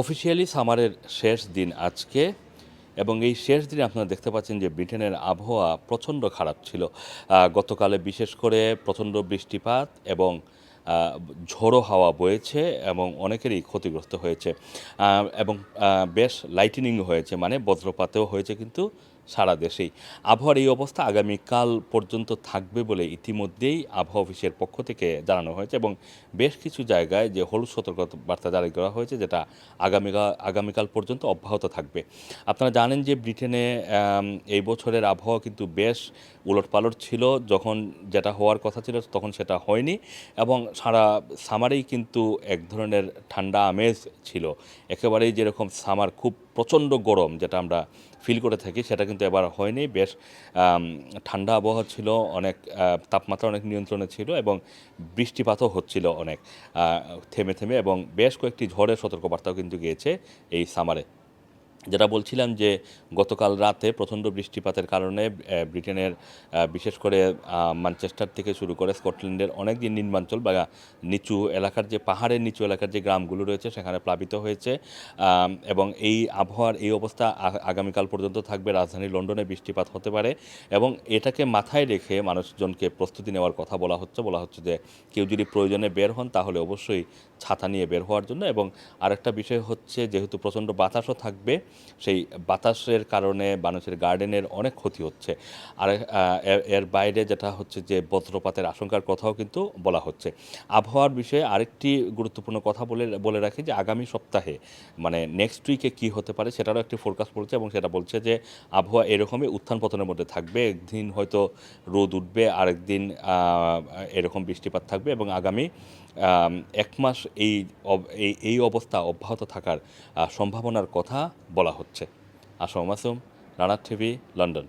Officially সামারের শেষ দিন আজকে, এবং এই শেষ দিনে আপনারা দেখতে পাচ্ছেন যে ব্রিটেনের আবহাওয়া প্রচণ্ড খারাপ ছিল। গতকালে বিশেষ করে প্রচণ্ড বৃষ্টিপাত এবং ঝোড়ো হাওয়া বয়েছে এবং অনেকেরই ক্ষতিগ্রস্ত হয়েছে। এবং বেশ লাইটিনিং হয়েছে মানে বজ্রপাতেও হয়েছে কিন্তু সারা দেশেই। আবহাওয়ার এই অবস্থা আগামীকাল পর্যন্ত থাকবে বলে ইতিমধ্যেই আবহাওয়া অফিসের পক্ষ থেকে জানানো হয়েছে এবং বেশ কিছু জায়গায় যে হলুদ সতর্কতা বার্তা জারি করা হয়েছে যেটা আগামীকাল আগামীকাল পর্যন্ত অব্যাহত থাকবে। আপনারা জানেন যে ব্রিটেনে এই বছরের আবহাওয়া কিন্তু বেশ উলটপালট ছিল। যখন যেটা হওয়ার কথা ছিল তখন সেটা হয়নি এবং সারা সামারেই কিন্তু এক ধরনের ঠান্ডা আমেজ ছিল। একেবারেই যেরকম সামার খুব প্রচণ্ড গরম যেটা আমরা ফিল করে থাকি সেটা কিন্তু এবার হয়নি। বেশ ঠান্ডা আবহাওয়া ছিল, অনেক তাপমাত্রা অনেক নিয়ন্ত্রণে ছিল এবং বৃষ্টিপাতও হচ্ছিল অনেক থেমে থেমে এবং বেশ কয়েকটি ঝড়ের সতর্কবার্তাও কিন্তু গিয়েছে এই সামারে যেটা বলছিলাম যে গতকাল রাতে প্রচণ্ড বৃষ্টিপাতের কারণে ব্রিটেনের বিশেষ করে ম্যানচেস্টার থেকে শুরু করে স্কটল্যান্ডের অনেক যে নিম্নাঞ্চল বা নিচু এলাকার যে পাহাড়ের নিচু এলাকার যে গ্রামগুলো রয়েছে সেখানে প্লাবিত হয়েছে। এবং এই আবহাওয়ার এই অবস্থা আগামীকাল পর্যন্ত থাকবে। রাজধানী লন্ডনে বৃষ্টিপাত হতে পারে এবং এটাকে মাথায় রেখে মানুষজনকে প্রস্তুতি নেওয়ার কথা বলা হচ্ছে। বলা হচ্ছে যে কেউ যদি প্রয়োজনে বের হন তাহলে অবশ্যই ছাতা নিয়ে বের হওয়ার জন্য। এবং আরেকটা বিষয় হচ্ছে, যেহেতু প্রচণ্ড বাতাসও থাকবে সেই বাতাসের কারণে মানুষের গার্ডেনের অনেক ক্ষতি হচ্ছে। আর এর- বাইরে যেটা হচ্ছে যে বজ্রপাতের আশঙ্কার কথাও কিন্তু বলা হচ্ছে। আবহাওয়ার বিষয়ে আরেকটি গুরুত্বপূর্ণ কথা বলে বলে রাখি যে আগামী সপ্তাহে মানে নেক্সট উইকে কি হতে পারে সেটারও একটি ফোরকাস্ট বলছে এবং সেটা বলছে যে আবহাওয়া এরকমই উত্থান পতনের মধ্যে থাকবে। একদিন হয়তো রোদ উঠবে, আরেকদিন এরকম বৃষ্টিপাত থাকবে এবং আগামী এক মাস এই এই অবস্থা অব্যাহত থাকার সম্ভাবনার কথা বলা হচ্ছে। আসম মাসুম রানার টিভি লন্ডন।